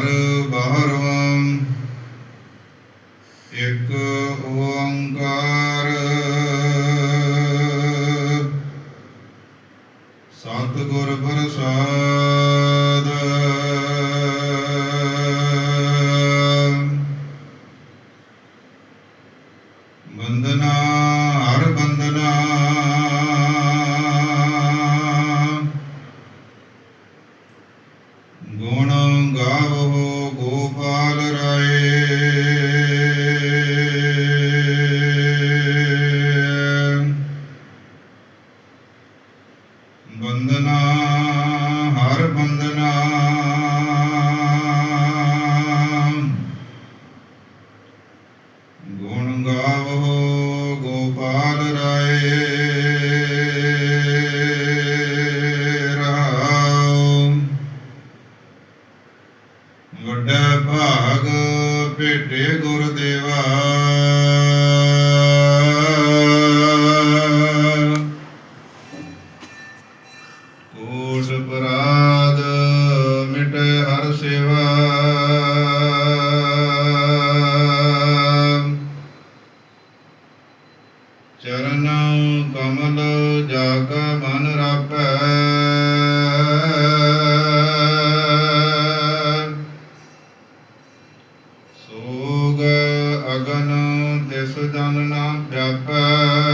ਘਰ ਬਾਹਰਵਾਂ ਇੱਕ ਓੰਕਾਰ। ਸਤਿਗੁਰ ਪ੍ਰਸਾਦ। ਵੰਦਨਾ ਬੰਦਨਾ ਹਰ ਬੰਦਨਾ ਗੁਣ ਗਾਵੋ ਗੋਪਾਲ ਰਾਏ ਰਹਾਉ ਵੱਡਾ ਭਾਗ ਭੇਟੇ ਗੁਰਦੇਵਾ ਕੋਟ ਪਰਾਦ ਮਿਟੇ ਹਰ ਸੇਵਾ। ਚਰਨ ਕਮਲ ਜਾਗ ਕਾ ਮਨ ਰਾਪੈ। ਸੋਗ ਅਗਨ ਤਿਸ ਜਨ ਨਾ ਵਿਆਪੈ।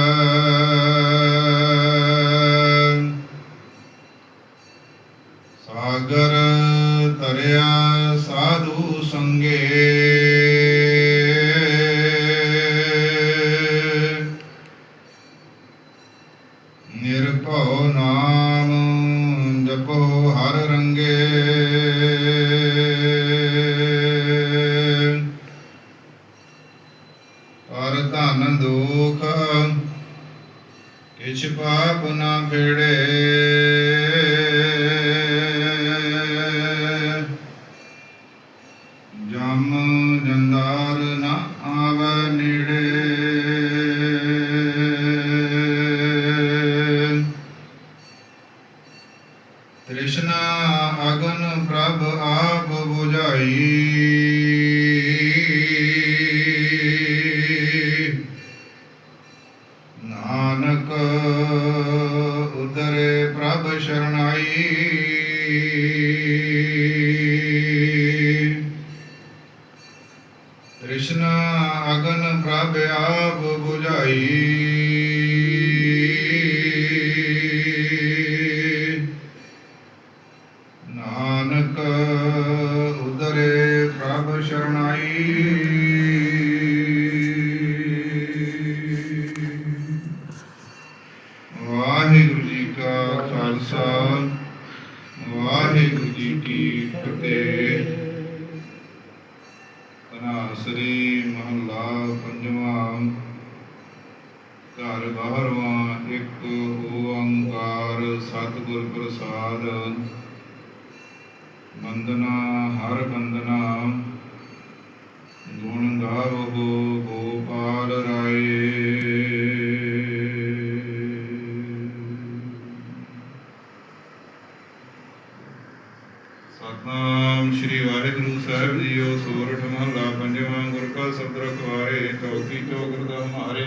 ਨਿਰਭਉ ਨਾਮ ਜਪੋ ਹਰ ਰੰਗੇ। ਪਰ ਧਨ ਦੁਖ ਕਿਛ ਪਾਪ ਨਾ ਭੇੜੇ ਤ੍ਰਿਸ਼ਨਾ ਅਗਨ ਪ੍ਰਭ ਆਪ 부ਝਾਈ ਨਾਨਕ ਉਦਰੇ ਪ੍ਰਭ ਸ਼ਰਣਾਈ। ਤ੍ਰਿਸ਼ਨਾ ਅਗਨ ਪ੍ਰਭ ਆਪ 부ਝਾਈ ਪ੍ਰਭ ਸ਼ਰਣਾਈ ਵਾਹਿਗੁਰੂ ਜੀ ਕਾ ਖਾਲਸਾ, ਵਾਹਿਗੁਰੂ ਜੀ ਕੀ ਫਤਿਹ। ਤਨਾਸਰੀ ਮਹੱਲਾ ਪੰਜਵਾਂ। ਘਰ ਬਾਹਰਵਾਂ ਇੱਕ ਓੰਕਾਰ ਸਤਿਗੁਰ ਪ੍ਰਸਾਦ। ਬੰਦਨਾ ਹਰ ਬੰਦਨਾ ਰਾਏ ਸ੍ਰੀ ਵਾਹਿਗੁਰੂ ਸਾਹਿਬ ਜੀਓ ਸੋਰਠ ਮਹੱਲਾ, ਪੰਜਵਾਂ ਗੁਰ ਕਾ ਸਬਦ ਰਖਵਾਰੇ ਚੌਕੀ ਚੌਗਰ ਦਾ ਹਮਾਰੇ